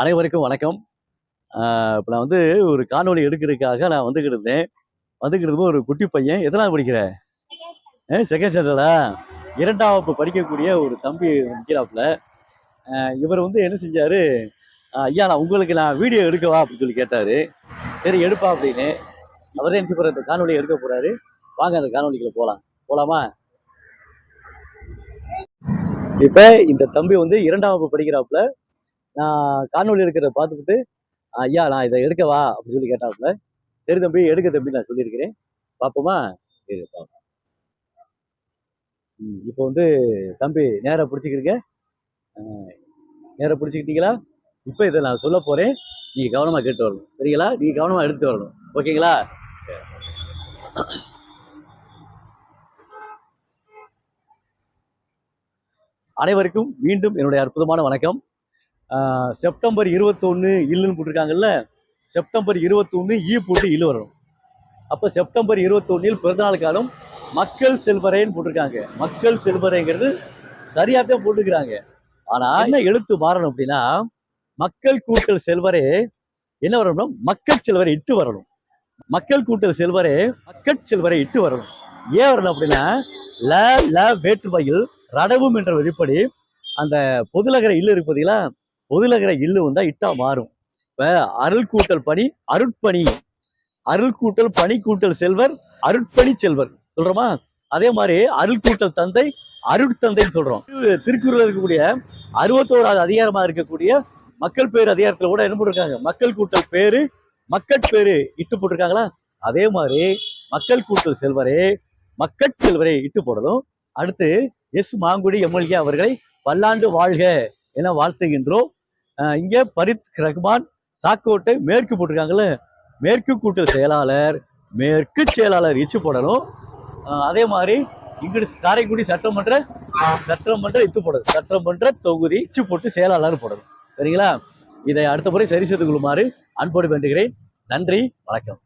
அனைவருக்கும் வணக்கம். இப்போ நான் வந்து ஒரு காணொலி எடுக்கிறதுக்காக நான் வந்துக்கிட்டு இருந்தேன். வந்துக்கிட்டு ஒரு குட்டி பையன் எதனால் படிக்கிற? ஏ செகண்ட் ஸ்டாண்டர்டா இரண்டாம் வகுப்பு படிக்கக்கூடிய ஒரு தம்பி நிற்கிறாப்புல இவர் வந்து என்ன செஞ்சார்? ஐயா நான் உங்களுக்கு நான் வீடியோ எடுக்கவா? அப்படின்னு சொல்லி கேட்டார். சரி எடுப்பா அப்படின்னு. அவரே என்ன போகிற இந்த காணொலியை எடுக்க போகிறாரு வாங்க அந்த காணொலிக்குள்ள போகலாம் போகலாமா இப்போ இந்த தம்பி வந்து இரண்டாம் வகுப்பு படிக்கிறாப்புல நான் காணொலி எடுக்கிறத பார்த்துக்கிட்டு ஐயா நான் இதை எடுக்கவா? அப்படின்னு சொல்லி கேட்டாப்புல சரி தம்பி எடுக்க தம்பி நான் சொல்லியிருக்கிறேன். பார்ப்போமா? சரி பார்ப்போம். ம், இப்போ வந்து தம்பி நேராக பிடிச்சிக்கிறீங்க நேராக பிடிச்சிக்கிட்டீங்களா? இப்போ இதை நான் சொல்ல போகிறேன் நீங்கள் கவனமாக கேட்டு வரணும். சரிங்களா? நீங்கள் கவனமாக எடுத்து வரணும். ஓகேங்களா? அனைவருக்கும் மீண்டும் என்னுடைய அற்புதமான வணக்கம். செப்டம்பர் இருபத்தொன்று இல்லுன்னு போட்டிருக்காங்கல்ல செப்டம்பர் இருபத்தொன்று ஈ போட்டு இல்லு வரணும். அப்போ செப்டம்பர் இருபத்தொன்னில் பிறந்தநாள் காலம் மக்கள் செல்வரேன்னு போட்டிருக்காங்க. மக்கள் செல்வரேங்கிறது சரியாக தான் போட்டிருக்கிறாங்க ஆனால் என்ன எழுத்து மாறணும் அப்படின்னா மக்கள் கூட்டல் செல்வரே என்ன வரணும்னா மக்கள் செல்வரை இட்டு வரணும். மக்கள் கூட்டல் செல்வரே மக்கள் செல்வரை இட்டு வரணும். ஏன் வரணும் அப்படின்னா ல ல வேற்றுமையில் ரடவும் என்ற வெளிப்படி அந்த பொதுலகர இல்லு இருக்கு பார்த்தீங்களா பொதுலகர இல்லு வந்தா இட்டா மாறும். இப்ப அருள் கூட்டல் பணி அருட்பணி. அருள் கூட்டல் பணி கூட்டல் செல்வர் அருட்பணி செல்வர். சொல்றோமா? அதே மாதிரி அருள் கூட்டல் தந்தை அருட்தந்தைன்னு சொல்றோம். திருக்குறள் இருக்கக்கூடிய அறுபத்தோராவது அதிகாரமா இருக்கக்கூடிய மக்கள் பேர் அதிகாரத்துல கூட என்ன போட்டிருக்காங்க? மக்கள் கூட்டல் பேரு மக்கட் பேரு இட்டு போட்டிருக்காங்களா? அதே மாதிரி மக்கள் கூட்டல் செல்வரே மக்கட் செல்வரை இட்டு போடணும். அடுத்து எஸ் மாங்குடி எம்எல்ஏ அவர்களை பல்லாண்டு வாழ்க என வாழ்த்துகின்றோம். இங்கே பரித் ரஹ்மான் சாக்கோட்டை மேற்கு போட்டிருக்காங்கல்ல. மேற்கு கூட்டல் செயலாளர் மேற்கு செயலாளர் இச்சு போடணும். அதே மாதிரி இங்கிட்டு காரைக்குடி சட்டமன்ற சட்டமன்ற இத்து போடணும். சட்டமன்ற தொகுதி இச்சு போட்டு செயலாளர் போடணும். சரிங்களா? இதை அடுத்த முறை சரி செய்து கொள்ளுமாறு அன்போடு வேண்டுகிறேன். நன்றி வணக்கம்.